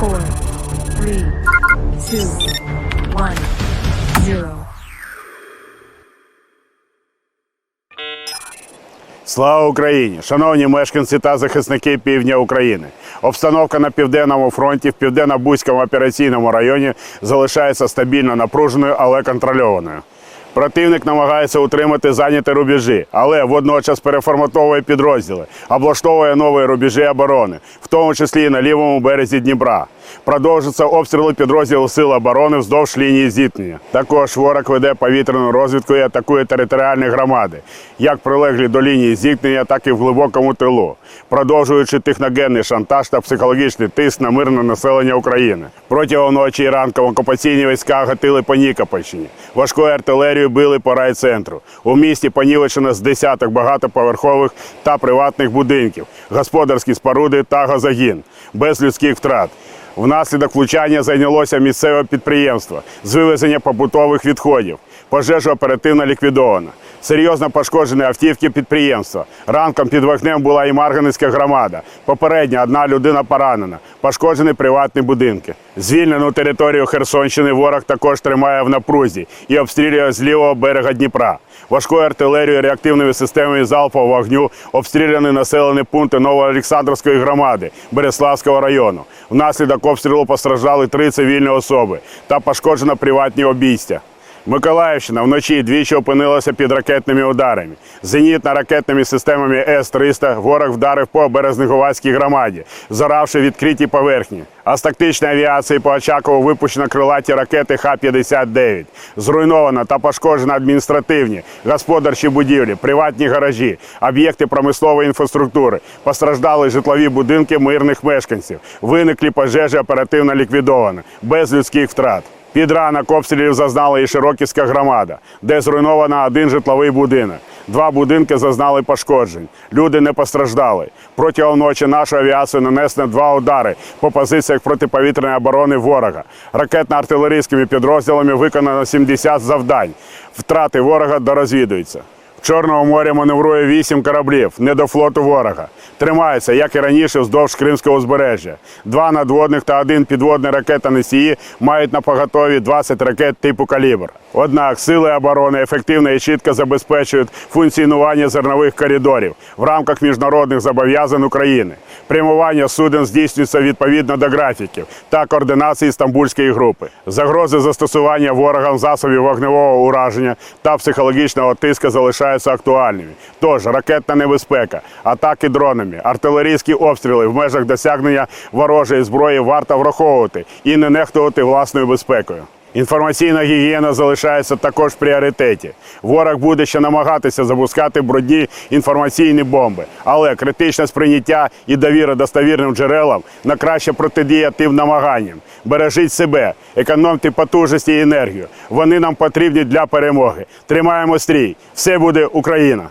four, three, two, one, zero. Слава Україні! Шановні мешканці та захисники півдня України. Обстановка на південному фронті в південно-бузькому операційному районі залишається стабільно напруженою, але контрольованою. Противник намагається утримати зайняті рубежі, але водночас переформатовує підрозділи, облаштовує нові рубежі оборони, в тому числі і на лівому березі Дніпра. Продовжуються обстріли підрозділів Сил оборони вздовж лінії зіткнення. Також ворог веде повітряну розвідку і атакує територіальні громади, як прилеглі до лінії зіткнення, так і в глибокому тилу, продовжуючи техногенний шантаж та психологічний тиск на мирне населення України. Протягом ночі і ранку окупаційні війська гатили по Нікопольщині. Важкою артилерією били по райцентру. У місті понівечено з десяток багатоповерхових та приватних будинків, господарські споруди та газогін без людських втрат. Внаслідок влучання зайнялося місцеве підприємство з вивезення побутових відходів. Пожежа оперативно ліквідована. Серйозно пошкоджені автівки підприємства. Ранком під вогнем була і Марганецька громада. Попередньо одна людина поранена. Пошкоджені приватні будинки. Звільнену територію Херсонщини ворог також тримає в напрузі і обстрілює з лівого берега Дніпра. Важкою артилерією, реактивними системами залпового вогню обстріляні населені пункти Новоолександрівської громади Береславського району. Внаслідок обстрілу постраждали три цивільні особи та пошкоджено приватні обійстя. Миколаївщина вночі двічі опинилася під ракетними ударами. Зенітно-ракетними системами С-300 ворог вдарив по Березнегувацькій громаді, заравши відкриті поверхні. А з тактичної авіації по Очакову випущено крилаті ракети Х-59. Зруйновано та пошкоджено адміністративні, господарчі будівлі, приватні гаражі, об'єкти промислової інфраструктури. Постраждали житлові будинки мирних мешканців. Виниклі пожежі оперативно ліквідовано, без людських втрат. Під ранок обстрілів зазнала і Широківська громада, де зруйновано один житловий будинок. Два будинки зазнали пошкоджень. Люди не постраждали. Протягом ночі нашу авіацію нанесли два удари по позиціях протиповітряної оборони ворога. Ракетно-артилерійськими підрозділами виконано 70 завдань. Втрати ворога дорозвідуються. В Чорному морі маневрує вісім кораблів, не до флоту ворога. Тримаються, як і раніше, вздовж Кримського узбережжя. Два надводних та один підводний ракета-носії мають на поготові 20 ракет типу калібр. Однак сили оборони ефективно і чітко забезпечують функціонування зернових коридорів в рамках міжнародних зобов'язань України. Прямування суден здійснюється відповідно до графіків та координації Стамбульської групи. Загрози застосування ворогам засобів вогневого ураження та психологічного тиску залишаються актуальними. Тож ракетна небезпека, атаки дронами, артилерійські обстріли в межах досягнення ворожої зброї варто враховувати і не нехтувати власною безпекою. Інформаційна гігієна залишається також в пріоритеті. Ворог буде ще намагатися запускати брудні інформаційні бомби, але критичне сприйняття і довіра достовірним джерелам на краще протидія тим намаганням. Бережіть себе, економте потужності і енергію. Вони нам потрібні для перемоги. Тримаємо стрій. Все буде Україна!